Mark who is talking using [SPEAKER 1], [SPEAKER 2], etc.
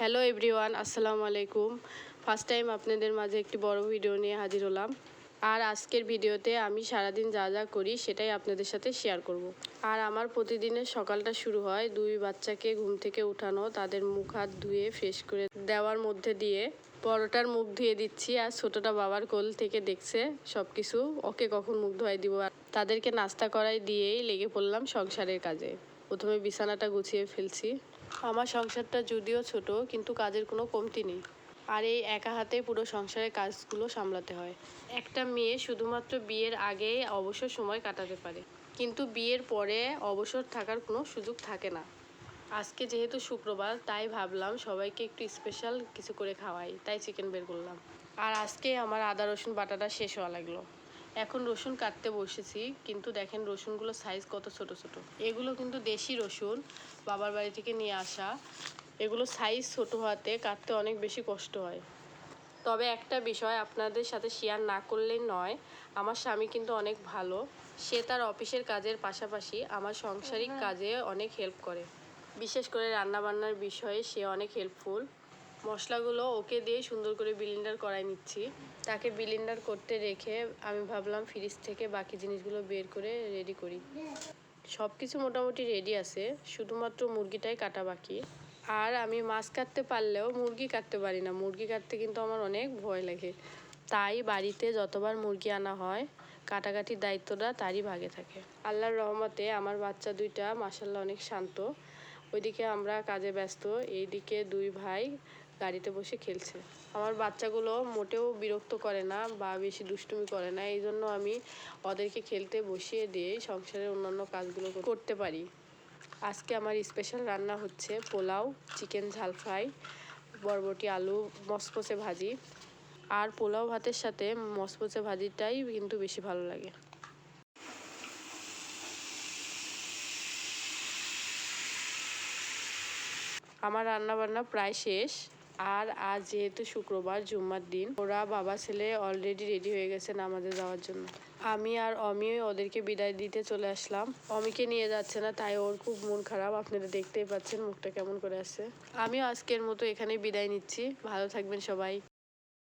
[SPEAKER 1] Hello everyone আসসালামু আলাইকুম first time আপনাদের মাঝে একটি বড় ভিডিও নিয়ে হাজির হলাম। আর আজকের ভিডিওতে আমি সারাদিন যা যা করি, সেটাই আপনাদের সাথে শেয়ার করব। আর আমার প্রতিদিনের সকালটা শুরু হয় দুই বাচ্চাকে ঘুম থেকে উঠানো, তাদের মুখ হাত ধুয়ে ফ্রেশ করে দেওয়ার মধ্যে দিয়ে বড়টার মুখ ধুয়ে দিচ্ছি, আর ছোটটা বাবার কোল থেকে দেখছে সব কিছু ওকে কখন মুখ ধোয়াই দিব? আর তাদেরকে নাস্তা করাই দিয়েই লেগে পড়লাম সংসারের কাজে। প্রথমে বিছানাটা গুছিয়ে ফেলছি। আমার সংসারটা যদিও ছোট, কিন্তু কাজের কোনো কমতি নেই। আর এই একা হাতে পুরো সংসারের কাজগুলো সামলাতে হয়। একটা মেয়ে শুধুমাত্র বিয়ের আগে অবসর সময় কাটাতে পারে, কিন্তু বিয়ের পরে অবসর থাকার কোনো সুযোগ থাকে না। আজকে যেহেতু শুক্রবার, তাই ভাবলাম সবাইকে একটু স্পেশাল কিছু করে খাওয়াই, তাই চিকেন বের করলাম। আর আজকে আমার আদা রসুন বাটাটা শেষ হওয়া লাগল। এখন রসুন কাটতে বসেছি কিন্তু দেখেন রসুনগুলো সাইজ কত ছোট ছোট। এগুলো কিন্তু দেশি রসুন বাবার বাড়ি থেকে নিয়ে আসা। এগুলো সাইজ ছোট হওয়াতে কাটতে অনেক বেশি কষ্ট হয়। তবে একটা বিষয় আপনাদের সাথে শেয়ার না করলেই নয় আমার স্বামী কিন্তু অনেক ভালো। সে তার অফিসের কাজের পাশাপাশি আমার সাংসারিক কাজে অনেক হেল্প করে। বিশেষ করে রান্নাবান্নার বিষয়ে সে অনেক হেল্পফুল মশলাগুলো ওকে দিয়ে সুন্দর করে বিলিন্ডার করাই নিচ্ছি। তাকে বিলিন্ডার করতে রেখে আমি ভাবলাম ফ্রিজ থেকে বাকি জিনিসগুলো বের করে রেডি করি। সব কিছু মোটামুটি রেডি আছে, শুধুমাত্র মুরগিটাই কাটা বাকি। আর আমি মাছ কাটতে পারলেও মুরগি কাটতে পারি না, মুরগি কাটতে কিন্তু আমার অনেক ভয় লাগে। তাই বাড়িতে যতবার মুরগি আনা হয়, কাটাকাটির দায়িত্বটা তারই ভাগে থাকে। আল্লাহর রহমতে আমার বাচ্চা দুইটা মাসাল্লাহ অনেক শান্ত। ওইদিকে আমরা কাজে ব্যস্ত, এইদিকে দুই ভাই গাড়িতে বসে খেলছে। আমার বাচ্চাগুলো মোটেও বিরক্ত করে না বা বেশি দুষ্টুমি করে না। এই জন্য আমি ওদেরকে খেলতে বসিয়ে দিয়ে সংসারের অন্যান্য কাজগুলো করতে পারি। আজকে আমার স্পেশাল রান্না হচ্ছে পোলাও চিকেন ঝাল ফ্রাই বরবটি, আলু, মসমসে ভাজি। আর পোলাও ভাতের সাথে মসমসে ভাজিটাই কিন্তু বেশি ভালো লাগে। আমার রান্না বান্না প্রায় শেষ। আর আজ যেহেতু শুক্রবার, জুম্মার দিন, ওরা বাবা, ছেলে অলরেডি রেডি হয়ে গেছে নামাজে যাওয়ার জন্য। আমি আর অমি ওদেরকে বিদায় দিতে চলে আসলাম। অমিকে নিয়ে যাচ্ছে না, তাই ওর খুব মন খারাপ। আপনারা দেখতেই পাচ্ছেন মুখটা কেমন করে আছে আমিও আজকের মতো এখানে বিদায় নিচ্ছি। ভালো থাকবেন সবাই।